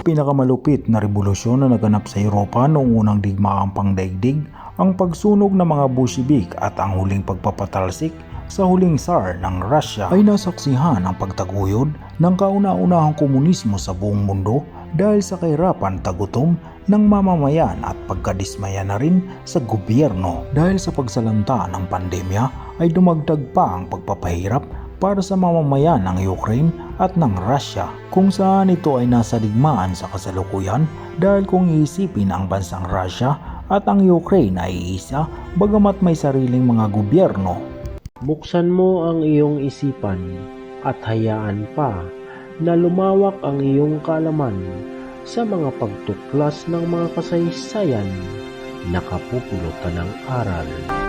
pinakamalupit na revolusyon na naganap sa Europa noong unang digmaang pangdaigdig, ang pagsunog ng mga Bolshevik at ang huling pagpapatalsik sa huling Tsar ng Russia ay nasaksihan ang pagtaguyod ng kauna-unahang komunismo sa buong mundo dahil sa kahirapan tagutom ng mamamayan at pagkadismaya na rin sa gobyerno. Dahil sa pagsalanta ng pandemya ay dumagdag pa ang pagpapahirap para sa mamamayan ng Ukraine at ng Russia kung saan ito ay nasa digmaan sa kasalukuyan dahil kung iisipin ang bansang Russia at ang Ukraine ay isa bagamat may sariling mga gobyerno. Buksan mo ang iyong isipan at hayaan pa na lumawak ang iyong kaalaman sa mga pagtuklas ng mga kasaysayan na kapupulutan ng aral.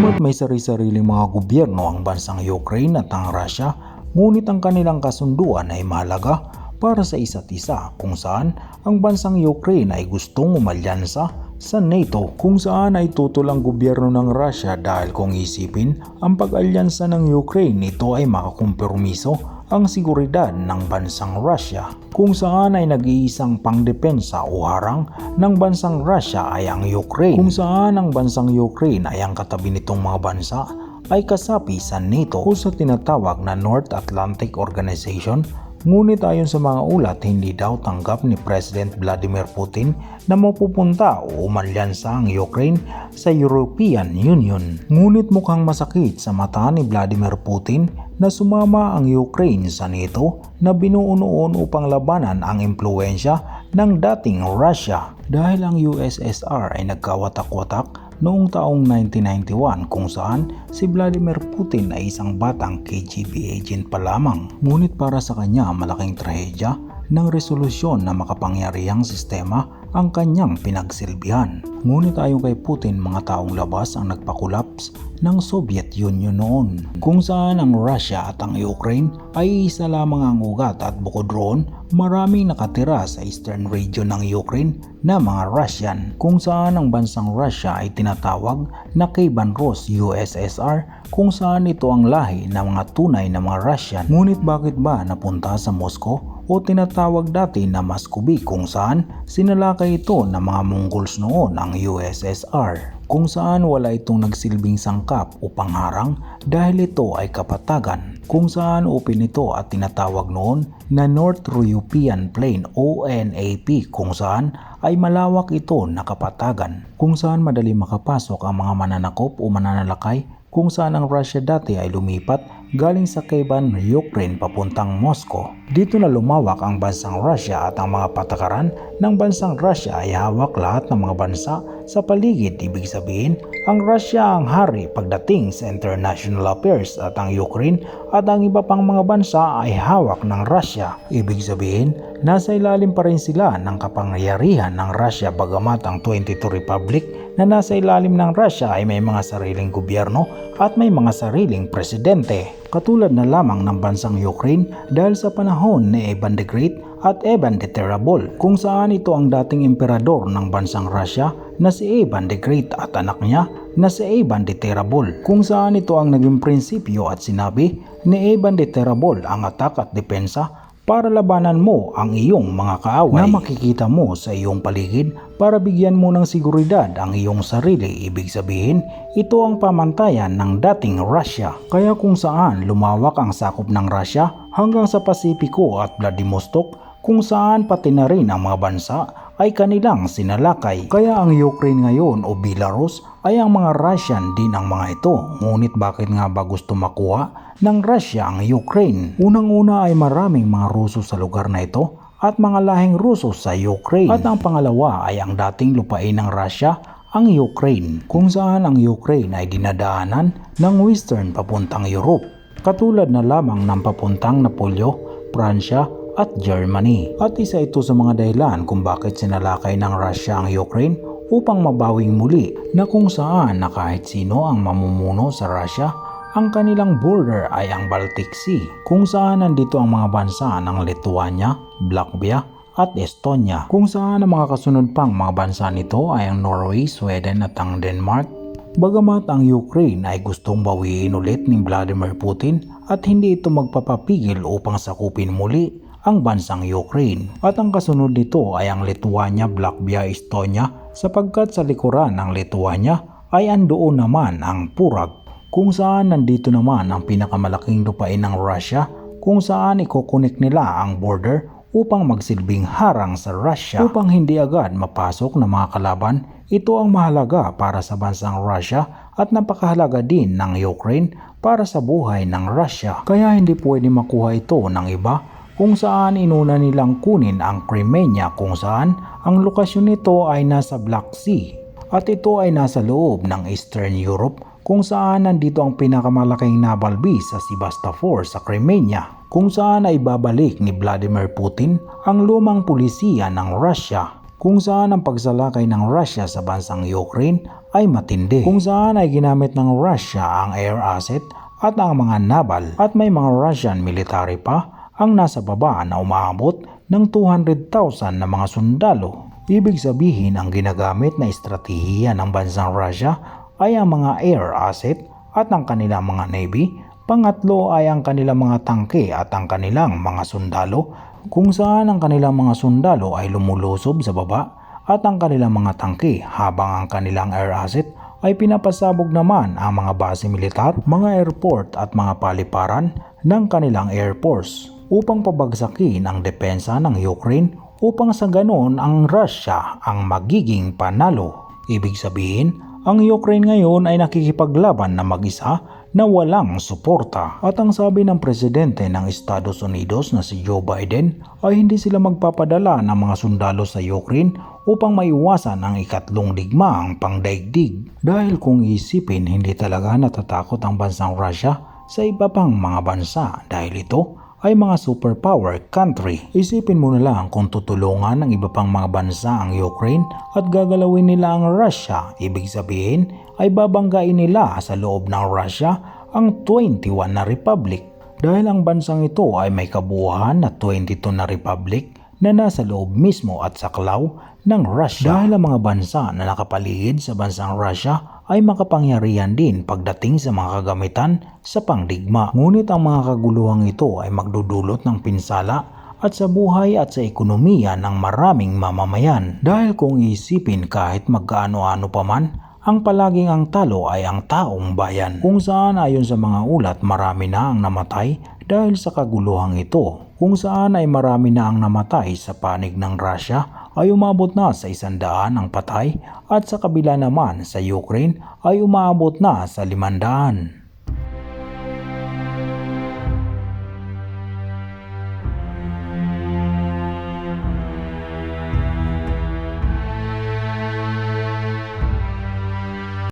Bagamat may sari-sariling mga gobyerno ang bansang Ukraine at ang Russia, ngunit ang kanilang kasunduan ay mahalaga para sa isa't isa kung saan ang bansang Ukraine ay gustong umalyansa sa NATO kung saan ay tutol gobyerno ng Russia dahil kung isipin ang pag-alyansa ng Ukraine ito ay makakompromiso ang seguridad ng bansang Russia kung saan ay nag-iisang pangdepensa o harang ng bansang Russia ay ang Ukraine. Kung saan ang bansang Ukraine ay ang katabi nitong mga bansa ay kasapi sa NATO o sa tinatawag na North Atlantic Organization Ngunit ayon sa mga ulat, hindi daw tanggap ni President Vladimir Putin na mapupunta o umalyansa ang Ukraine sa European Union. Ngunit mukhang masakit sa mata ni Vladimir Putin na sumama ang Ukraine sa NATO na binuo upang labanan ang impluensya ng dating Russia dahil ang USSR ay nagkawatak-watak noong taong 1991 kung saan si Vladimir Putin ay isang batang KGB agent pa lamang. Ngunit para sa kanya malaking trahedya ng resolusyon na makapangyarihang sistema ang kanyang pinagsilbihan. Ngunit ayon kay Putin, mga taong labas ang nagpakulaps ng Soviet Union noon, kung saan ang Russia at ang Ukraine ay isa lamang ang ugat at bukod roon, maraming nakatira sa eastern region ng Ukraine na mga Russian, kung saan ang bansang Russia ay tinatawag na Kievan Rus USSR kung saan ito ang lahi ng mga tunay na mga Russian. Ngunit bakit ba napunta sa Moscow o tinatawag dati na Muscovy kung saan sinalakay ito ng mga Mongols noon ang USSR kung saan wala itong nagsilbing sangkap o pangharang dahil ito ay kapatagan kung saan open ito at tinatawag noon na North European Plain o NAP kung saan ay malawak ito na kapatagan kung saan madali makapasok ang mga mananakop o mananalakay kung saan ang Russia dati ay lumipat galing sa Kievan, Ukraine papuntang Moscow. Dito na lumawak ang bansang Russia at ang mga patakaran ng bansang Russia ay hawak lahat ng mga bansa sa paligid. Ibig sabihin, ang Russia ang hari pagdating sa international affairs at ang Ukraine at ang iba pang mga bansa ay hawak ng Russia. Ibig sabihin, nasa ilalim pa rin sila ng kapangyarihan ng Russia bagamat ang 22 Republic na nasa ilalim ng Russia ay may mga sariling gobyerno at may mga sariling presidente. Katulad na lamang ng bansang Ukraine dahil sa panahon ni Evan the Great at Evan the Terrible kung saan ito ang dating emperador ng bansang Russia na si Evan the Great at anak niya na si Evan the Terrible kung saan ito ang naging prinsipyo at sinabi ni Evan the Terrible ang atak at depensa para labanan mo ang iyong mga kaaway na makikita mo sa iyong paligid para bigyan mo ng seguridad ang iyong sarili. Ibig sabihin, ito ang pamantayan ng dating Russia. Kaya kung saan lumawak ang sakop ng Russia hanggang sa Pasipiko at Vladivostok kung saan pati na rin ang mga bansa ay kanilang sinalakay. Kaya ang Ukraine ngayon o Belarus ay ang mga Russian din ang mga ito. Ngunit bakit nga ba gusto makuha ng Russia ang Ukraine? Unang-una ay maraming mga Ruso sa lugar na ito at mga lahing Ruso sa Ukraine. At ang pangalawa ay ang dating lupain ng Russia ang Ukraine kung saan ang Ukraine ay dinadaanan ng western papuntang Europe katulad na lamang ng papuntang Napolyo, Pransya at Germany. At isa ito sa mga dahilan kung bakit sinalakay ng Russia ang Ukraine upang mabawing muli na kung saan na kahit sino ang mamumuno sa Russia ang kanilang border ay ang Baltic Sea kung saan nandito ang mga bansa ng Lithuania, Latvia at Estonia kung saan ang mga kasunod pang mga bansa nito ay ang Norway, Sweden at ang Denmark. Bagamat ang Ukraine ay gustong bawiin ulit ni Vladimir Putin at hindi ito magpapapigil upang sakupin muli ang bansang Ukraine. At ang kasunod nito ay ang Lithuania, Latvia, Estonia sapagkat sa likuran ng Lithuania ay andoon naman ang Purag kung saan nandito naman ang pinakamalaking lupain ng Russia kung saan ikokonek nila ang border upang magsilbing harang sa Russia upang hindi agad mapasok ng mga kalaban. Ito ang mahalaga para sa bansang Russia at napakahalaga din ng Ukraine para sa buhay ng Russia. Kaya hindi pwede makuha ito ng iba kung saan inuna nilang kunin ang Crimea kung saan ang lokasyon nito ay nasa Black Sea at ito ay nasa loob ng Eastern Europe kung saan nandito ang pinakamalaking naval base sa Sebastopol sa Crimea kung saan ay babalik ni Vladimir Putin ang lumang pulisiya ng Russia kung saan ang pagsalakay ng Russia sa bansang Ukraine ay matindi kung saan ay ginamit ng Russia ang air asset at ang mga naval at may mga Russian military pa ang nasa baba na umaabot ng 200,000 na mga sundalo. Ibig sabihin ang ginagamit na estratehiya ng bansang Russia ay ang mga air asset at ang kanilang mga navy. Pangatlo ay ang kanilang mga tangke at ang kanilang mga sundalo kung saan ang kanilang mga sundalo ay lumulusob sa baba at ang kanilang mga tangke habang ang kanilang air asset ay pinapasabog naman ang mga base militar, mga airport at mga paliparan ng kanilang air force upang pabagsakin ang depensa ng Ukraine upang sa ganon ang Russia ang magiging panalo. Ibig sabihin, ang Ukraine ngayon ay nakikipaglaban na mag-isa na walang suporta. At ang sabi ng presidente ng Estados Unidos na si Joe Biden ay hindi sila magpapadala ng mga sundalo sa Ukraine upang maiwasan ang ikatlong digmaang pangdaigdig. Dahil kung isipin hindi talaga natatakot ang bansang Russia sa iba pang mga bansa dahil ito ay mga superpower country. Isipin mo na lang kung tutulungan ng iba pang mga bansa ang Ukraine at gagalawin nila ang Russia. Ibig sabihin ay babanggain nila sa loob ng Russia ang 21 na republic. Dahil ang bansang ito ay may kabuuan na 22 na republic na nasa loob mismo at saklaw ng Russia. Dahil ang mga bansa na nakapaligid sa bansang Russia ay makapangyarihan din pagdating sa mga kagamitan sa pangdigma. Ngunit ang mga kaguluhang ito ay magdudulot ng pinsala at sa buhay at sa ekonomiya ng maraming mamamayan. Dahil kung isipin kahit magkaano-ano pa man, ang palaging ang talo ay ang taong bayan. Kung saan ayon sa mga ulat marami na ang namatay dahil sa kaguluhang ito. Kung saan ay marami na ang namatay sa panig ng Russia ay umabot na sa isandaan ang patay at sa kabila naman sa Ukraine ay umabot na sa limandaan.